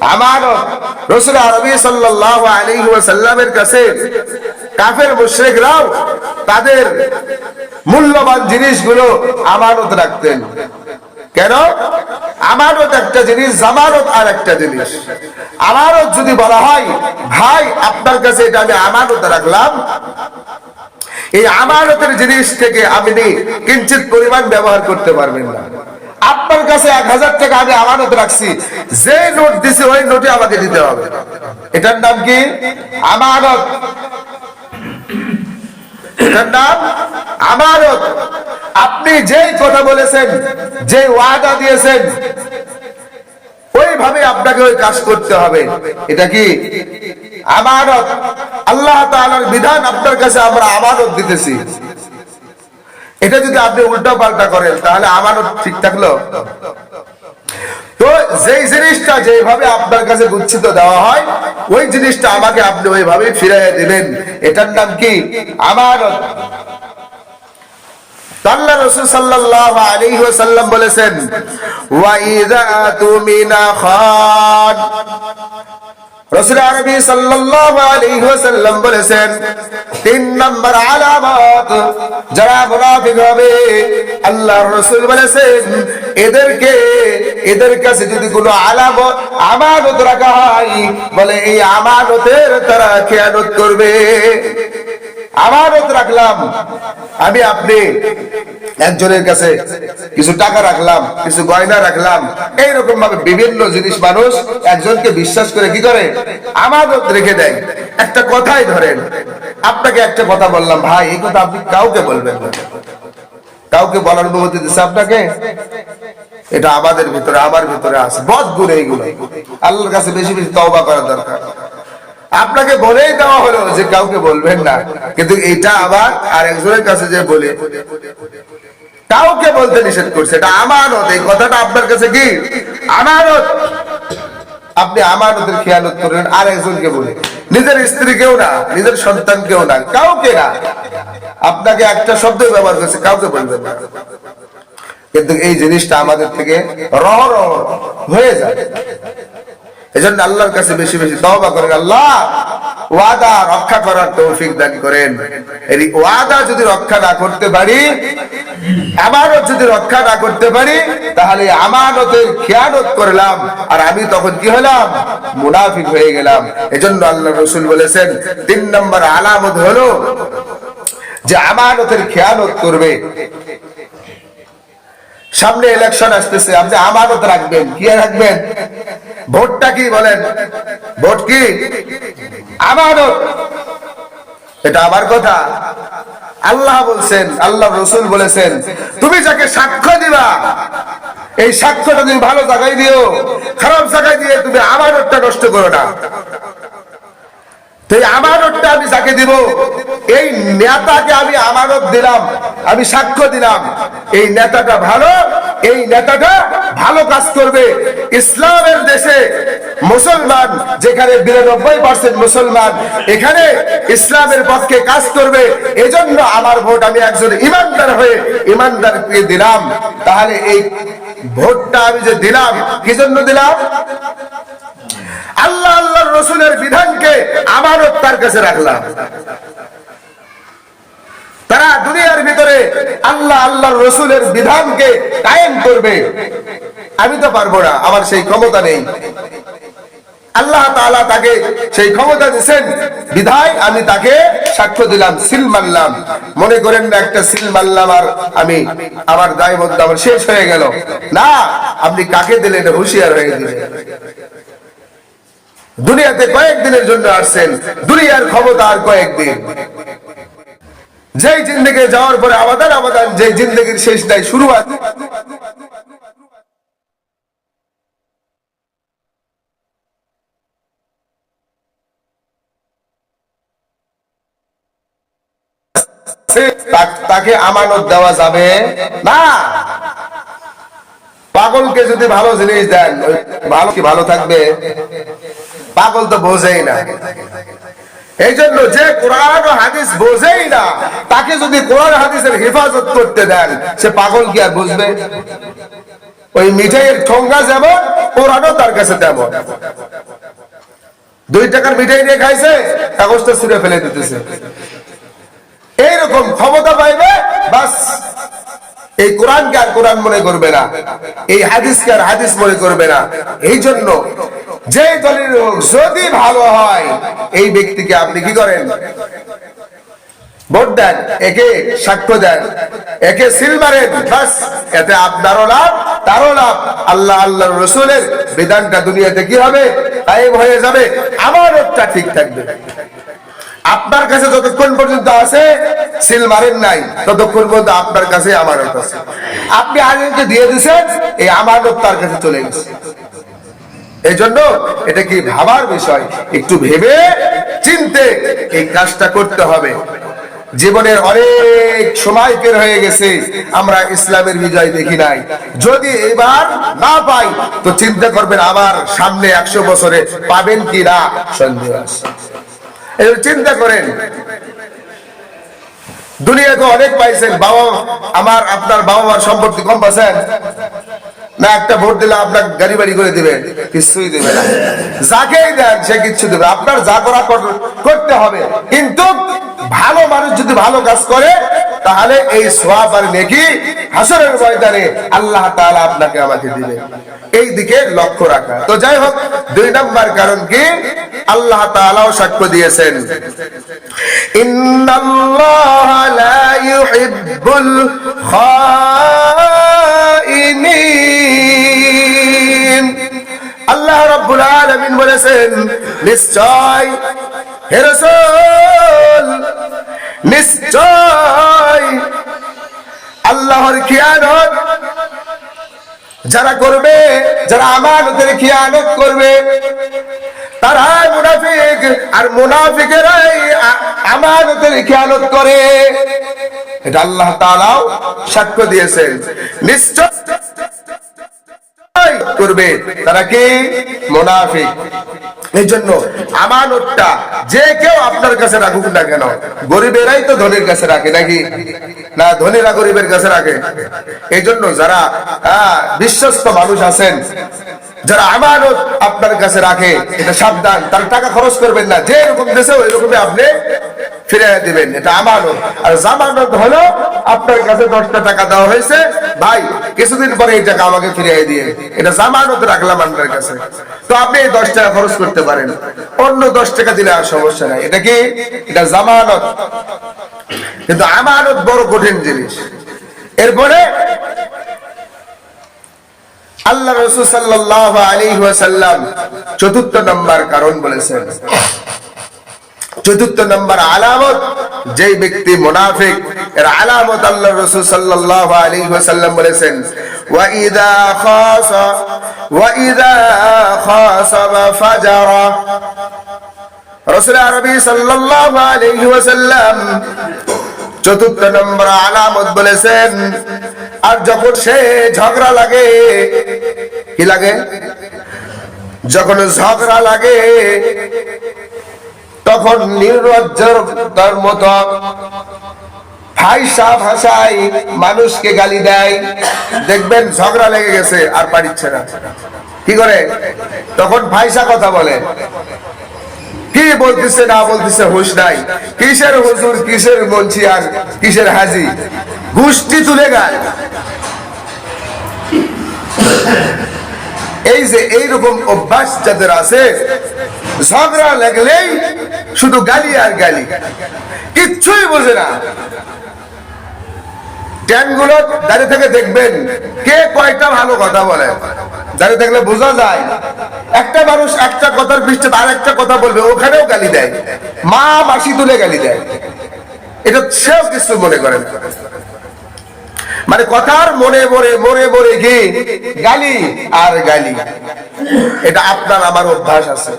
আমানত রসুল আরবি সাল্লাল্লাহু আলাইহি ওয়াসাল্লামের কাছে কাফের মুশরিকরাও তাদের মূল্যবান জিনিসগুলো আমানত রাখতেন। কেন? একটা জিনিস, জামানত আর একটা জিনিস। যদি বলা হয়, ভাই, আপনার কাছে এটা আমি আমানত রাখলাম। এই আমানতের জিনিস থেকে আপনি কিঞ্চিত পরিমাণ ব্যবহার করতে পারবেন না। আপনার কাছে এক হাজার টাকা আমি আমানত রাখছি। যে নোট দিছি, ওই নোটে আমাকে দিতে হবে। এটার নাম কি? আমানত। আপনি যেই কথা বলেছেন যে ওয়াদা দিয়েছেন, ওইভাবে আপনাকে ওই কাজ করতে হবে। এটা কি? আমানত। আল্লাহ তাআলার বিধান আপনার কাছে আমরা আমানত দিতেছি। এটা যদি আপনি উল্টা পাল্টা করেন, তাহলে আমানত ঠিক থাকল। তো যেই জিনিসটা যেভাবে আপনার কাছে গুচ্ছিত দেওয়া হয়, ওই জিনিসটা আমাকে আপনি ওইভাবে ফিরাইয়া দিবেন এটার নাম কি? আমার বলেছেন রাসূল আরবি সাল্লাল্লাহু আলাইহি ওয়াসাল্লাম বলেছেন, তিন নম্বর আলামত, যারা মুনাফিক হবে, আল্লাহর রাসূল বলেছেন, এদেরকে, এদের কাছে যদি কোনো আলামত আমানত রাখা হয়, বলে এই আমানতের তারা খেয়ানত করবে। আমানত রাখলাম। আমি আপনি একজনের কাছে কিছু টাকা রাখলাম, কিছু গয়না রাখলাম এইরকম ভাবে বিভিন্ন জিনিস মানুষ একজনকে বিশ্বাস করে কি করে? আমানত রেখে দেয়। একটা কথাই ধরেন, আপনাকে একটা কথা বললাম, ভাই, এই কথা আপনি কাউকে বলবেন কাউকে বলার অনুমতি দিচ্ছে আপনাকে? এটা আমাদের ভিতরে, আমার ভিতরে আছে, বদ গুণ এইগুলো। আল্লাহর কাছে বেশি বেশি তওবা করা দরকার। আপনাকে বলেই দেওয়া হলো যে কাউকে বলবেন না, কিন্তু এটা আবার আর একজনের কাছে যে বলে কাউকে বলতে নিষেধ করছে, এটা আমানত, এই কথাটা আপনার কাছে কি? আমানত। আপনি আমানতের খেয়ালত করেন আর একজনকে বলে। নিজের স্ত্রীকেও না, নিজের সন্তানকেও না, কাউকে না। আপনাকে একটা শব্দ ব্যবহার করছে, কাউকে বলবেন না। কিন্তু এই জিনিসটা আমাদের থেকে রহ রহ হয়ে যায়। এজন্য আল্লাহর কাছে বেশি বেশি তওবা করেন, আল্লাহ, ওয়াদা রক্ষা করার তৌফিক দান করেন। এই ওয়াদা যদি রক্ষা না করতে পারি, আমানত যদি রক্ষা না করতে পারি, তাহলে আমানতের খেয়ানত করলাম, আর আমি তখন কি হলাম? মুনাফিক হয়ে গেলাম। এজন্য আল্লাহ রসুল বলেছেন, তিন নম্বর আলামত হলো যে আমানতের খেয়ানত করবে। সামনে ইলেকশন আসতেছে, আপনি আমানত রাখবেন, কি রাখবেন? ভোটটা কি বলেন? ভোট কি? আমানত। এটা আমার কথা। আল্লাহ বলছেন, আল্লাহ রসুল বলেছেন, তুমি যাকে সাক্ষ্য দিবা, এই সাক্ষ্যটা তুমি ভালো জায়গায় দিও, খারাপ জায়গায় দিয়ে তুমি আমানতটা নষ্ট করো না। তো এই আমানতটা আমি যাকে দিব, এই নেতাকে আমি আমানত দিলাম, আমি সাক্ষ্য দিলাম। এই নেতাটা ভালো, এই নেতাটা ভালো কাজ করবে। ইসলামের দেশে মুসলমান, যেখানে বিরানব্বই পার্সেন্ট মুসলমান, এখানে ইসলামের পক্ষে কাজ করবে। এজন্য আমার ভোট আমি একজন ইমানদার হয়ে ইমানদারকে দিলাম। তাহলে এই ভোটটা আমি যে দিলাম, কি জন্য দিলাম? আল্লাহর রসুলের বিধানকে আমানত তার কাছে রাখলাম। তারা দুনিয়ার ভিতরে আল্লাহ আল্লাহর রসুলের বিধানকে কায়েম করবে। আমি তো পারব না, আমার সেই ক্ষমতা নেই। আল্লাহ তাকে সেই ক্ষমতা দিয়েছেন বিধায় আমি তাকে সাক্ষ্য দিলাম, সিল মারলাম। মনে করেন না একটা সিল মারলাম আর আমি, আমার দায়বদ্ধ আমার শেষ হয়ে গেল। না, আপনি কাকে দিলেন? হুঁশিয়ার হয়ে দিলেন। দুনিয়াতে কয়েকদিনের জন্য আসছেন, দুনিয়ার ক্ষমতা আর কয়েকদিন যেই জিন্দগি যাওয়ার পরে আবাদান আবাদান যে জিন্দগির শেষ নাই শুরু আছে তাকে আমানত দেওয়া যাবে না। পাগলকে যদি ভালো জিনিস দেন ভালো কি ভালো থাকবে? পাগল তো বোঝেই না। এই জন্য যে কোরআন হাদিস বোঝেই না, তাকে যদি কোরআন হাদিসের হেফাজত করতে দেন, সে পাগল কি আর বুঝবে? ওই মিঠাইয়ের ঠোঙ্গা যেমন পোড়ানো তার কাছে তেমন। দুই টাকার মিঠাই নিয়ে খাইছে, কাগজটা ছিঁড়ে ফেলে দিতেছে। এইরকম ক্ষমতা পাইবে, বাস এই কোরআনকে আর কোরআন মনে করবে না, এই হাদিসকে আর হাদিস মনে করবে না। এই জন্য যে দলের লোক যদি ভালো হয়, এই ব্যক্তিকে আপনি কি করেন? ভোট দেন, একে সাক্ষ্য দেন, একে সিল মারেন বাস এতে আপনারও লাভ, তারও লাভ। আল্লাহ আল্লাহ রসুলের বিধানটা দুনিয়াতে কি হবে? গায়েব হয়ে যাবে। আমারটা ঠিক থাকবে। আপনার কাছে যতক্ষণ পর্যন্ত আছে, সিল মারেন নাই। ততক্ষণ পর্যন্ত আপনার কাছে আমানত আছে। আপনি আগে দিয়ে দিচ্ছেন এই আমানত তার কাছে চলে গেছে। এই জন্য এটা কি ভাবার বিষয়? একটু ভেবে চিনতে এই কাজটা করতে হবে। জীবনের অনেক সময় বের হয়ে গেছে, আমরা ইসলামের বিজয় দেখি নাই। যদি এবার না পাই, তো চিন্তা করবেন আবার সামনে একশো বছরে পাবেন কি না? সন্দেহ আছে। চিন্তা করেন, দুনিয়াতে অনেক পাইছেন বাবা আমার, আপনার বাবা মার সম্পত্তি কম পাচ্ছেন? না, একটা ভোট দিলে আপনার গাড়ি বাড়ি করে দিবেন কিছুই দেবে না। যাকেই দেন, সে কিচ্ছু দেবে আপনার যা করা করতে হবে। কিন্তু ভালো মানুষ যদি ভালো কাজ করে, তাহলে এই সোয়াব আর নেকি হাসরের ময়দানে আল্লাহ তাআলা আপনাকে আমাকে দিবে। এই দিকে লক্ষ্য রাখা। তো যাই হোক, দুই নম্বর কারণ কি? আল্লাহ তাআলাও সাক্ষ্য দিয়েছেন। ইন্নাল্লাহ লা ইউহিব্বুল খাইনিন রাব্বুল আলামিন বলেছেন, নিশ্চয় হে রাসূল, নিশ্চয় আল্লাহর খিয়ানত যারা করবে, যারা আমানতের খিয়ানত করবে তারা মুনাফিক আর মুনাফিকেরাই আমানতের খেয়ালত করে। এটা আল্লাহ তাআলাও সাক্ষ্য দিয়েছেন। নিশ্চয় করবে? তারা কি? মুনাফিক। এই জন্য আমানতটা যে কেউ আপনার কাছে রাখুক না কেন গরিবেরাই তো ধনীর কাছে রাখে নাকি? না ধনীরা গরিবের কাছে রাখে। এই জন্য যারা আহ, বিশ্বস্ত মানুষ আছেন যারা আমানত আপনার কাছে রাখে এটা সাবধান তার টাকা খরচ করবেন না। যে এরকম দেশে ওই রকমই আপনি ফিরে দিবেন। এটা আমানত আর জামানত হলো আপনার কাছে দশটা টাকা দেওয়া হয়েছে। ভাই, কিছুদিন পরে এই টাকা আমাকে ফিরিয়ে দিয়ে। এটা জামানত রাখলাম আপনার কাছে। তো আপনি এই দশ টাকা খরচ করতে পারেন। অন্য দশ টাকা দিলে আর সমস্যা নাই। এটা কি? এটা জামানত। কিন্তু আমানত বড় কঠিন জিনিস। এরপরে আল্লাহ রসুল সাল্লাহ আলী ওয়াসাল্লাম চতুর্থ নম্বর কারণ বলেছেন। চতুর্থ নম্বর আলামত যেই ব্যক্তি মুনাফিক এর আলামত আল্লাহ রসুল সাল্লাহ আলী ওয়াসাল্লাম বলেছেন وَإِذَا خَاصَ وَإِذَا خَاصَمَ فَجَرَ রসুল আরবি সাল্লাল্লাহু আলাইহি ওয়াসাল্লাম চতুর্থ নম্বর আলামত বলেছেন আর যখন সে ঝগড়া লাগে কি লাগে যখন ঝগড়া লাগে তখন নির্লজ্জতার মতো ফাইসা ভাষায় মানুষকে গালি দেয়। দেখবেন ঝগড়া লেগে গেছে, আর পারিচ্ছে না। কি করে? তখন ফাইসা কথা বলে। কি বলতেছে, না বলতেছে, হুশ নাই। কিসের হুজুর, কিসের বলছি, আর কিসের হাজি? গোষ্ঠী তুলে গায়। এই যে এইরকম অভ্যাস যাদের আছে, ঝগড়া লাগলেই শুধু গালি আর গালি। কিচ্ছুই বোঝে না। দাঁড়িয়ে থেকে দেখবেন, কে কয়টা ভালো কথা বলে। দাঁড়িয়ে থাকলে বোঝা যায়, একটা মানুষ একটা কথার পৃষ্ঠে একটা কথা বলবে, ওখানেও গালি দেয়। মা মাসি তুলে গালি দেয়। এটা সেও কিছু মনে করেন মানে কথার মনে মরে মরে মরে গিয়ে গালি আর গালি। এটা আপনার, আমার অভ্যাস আছে।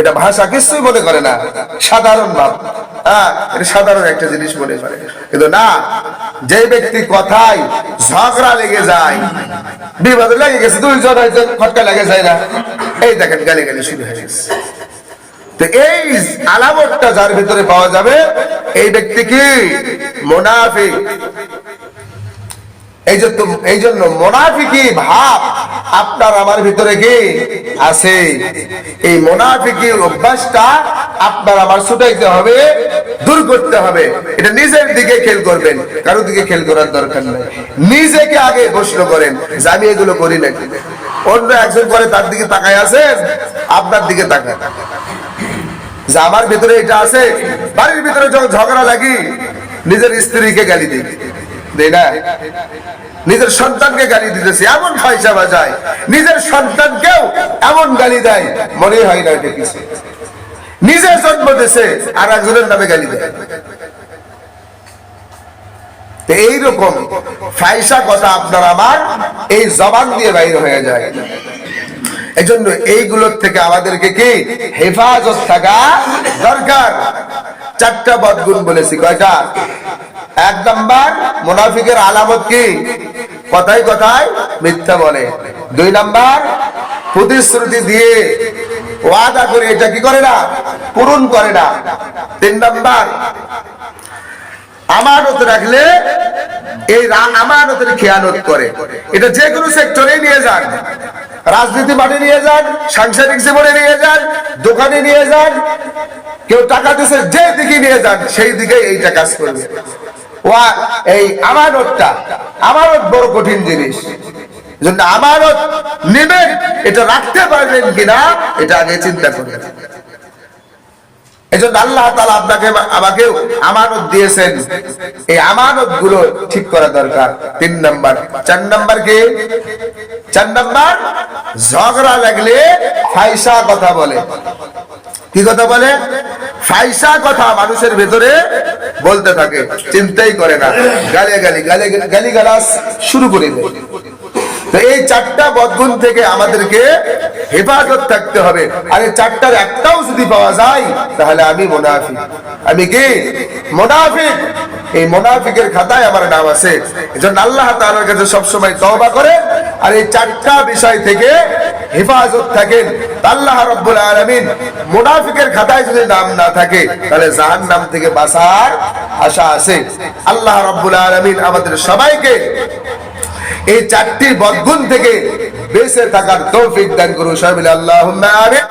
এটা ভাষা কিছুই মনে করে না। সাধারণ ভাব। হ্যাঁ এটা সাধারণ একটা জিনিস মনে করে। কিন্তু না, যে ব্যক্তি কথায় ঝগড়া লেগে যায়, বিবাদ লেগে গেছে, দুইজন হয়তো খটকা লেগে যায় না। এই দেখেন গালি গালি শুরু হয়ে গেছে। তো এই আলামতটা যার ভিতরে পাওয়া যাবে, এই ব্যক্তি কি? মোনাফিক। এই যে এই জন্য মোনাফিকি ভাব আপনার আমার ভিতরে কি আছে? এই মোনাফিকি অভ্যাসটা আপনার আমার ছুটাইতে হবে, দূর করতে হবে। এটা নিজের দিকে খেল করবেন, কারও দিকে খেল করার দরকার নেই। নিজেকে আগে প্রশ্ন করেন যে আমি এগুলো করি নাকি? অন্য একজন করে তার দিকে তাকায় আছেন, আপনার দিকে তাকায়। যে আমার ভিতরে এটা আছে, বাড়ির ভিতরে যখন ঝগড়া লাগি, নিজের স্ত্রীকে গালি দিই। দেই না? নিজের সন্তানকে গালি দিতেছে, এমন পয়সা বাজায়। নিজের সন্তানকেও এমন গালি দেয়, মনে হয় না এটা কিছু। নিজে জন্ম দিছে আর একজনের নামে গালি দেয়। এইরকম ফাইসা কথা আপনার আমার, এই জবান দিয়ে বাইর হয়ে যায়। এই জন্য এইগুলোর থেকে আমাদেরকে কি হেফাজত থাকা দরকার? চারটা বদগুণ বলেছি, কয়টা? এক নাম্বার, মুনাফিকের আলামত কি? কথায় কথায় মিথ্যা বলে। দুই নাম্বার, প্রতিশ্রুতি দিয়ে ওয়াদা করে এটা কি করে না? পূরণ করে না। তিন নাম্বার, আমানত রাখলে এই আমানতের খেয়ানত করে। এটা যে কোনো সেক্টরে নিয়ে যান। রাজনীতি মাঠে নিয়ে যান, সাংসারিক জীবনে নিয়ে যান, দোকানে নিয়ে যান, কেউ টাকা দিচ্ছে যে দিকে নিয়ে যান, সেই দিকে এইটা কাজ করবে। এই আমানতটা, আমানত বড় কঠিন জিনিস। আমানত নেবেন, এটা রাখতে পারবেন কিনা, এটা আগে চিন্তা করবেন। আল্লাহ তালা আপনাকে আমানত দিয়েছেন। এই আমানতগুলো ঠিক করা দরকার। তিন নাম্বার। চার নাম্বার কি? চার নাম্বার, ঝগড়া লাগলে ফাইসা কথা বলে। কি কথা বলে? ফাইসা কথা মানুষের ভেতরে বলতে থাকে, চিন্তাই করে না। গালি গালি গালি গালি গালাস শুরু করে দেয়। এই চারটা বদগুণ থেকে আমাদেরকে হেফাজত থাকতে হবে। আর এই চারটার একটাও যদি পাওয়া যায়, তাহলে আমি মোনাফিক। আমি কি? মোনাফিক। এই মোনাফিকের খাতায় আমার নাম আছে। আল্লাহ তাআলার কাছে সবসময় তওবা করে আর এই চারটা বিষয় থেকে হেফাজত থাকেন, আল্লাহ রব্বুল আলামিন মুনাফিকের খাতায় যদি নাম না থাকে, তাহলে জাহান্নাম থেকে বাঁচার আশা আছে। আল্লাহ রব্বুল আলামিন আমাদের সবাইকে এই চারটি বদগুণ থেকে বেঁচে থাকার তৌফিক দান করুন। সবাই আল্লাহ আমিন।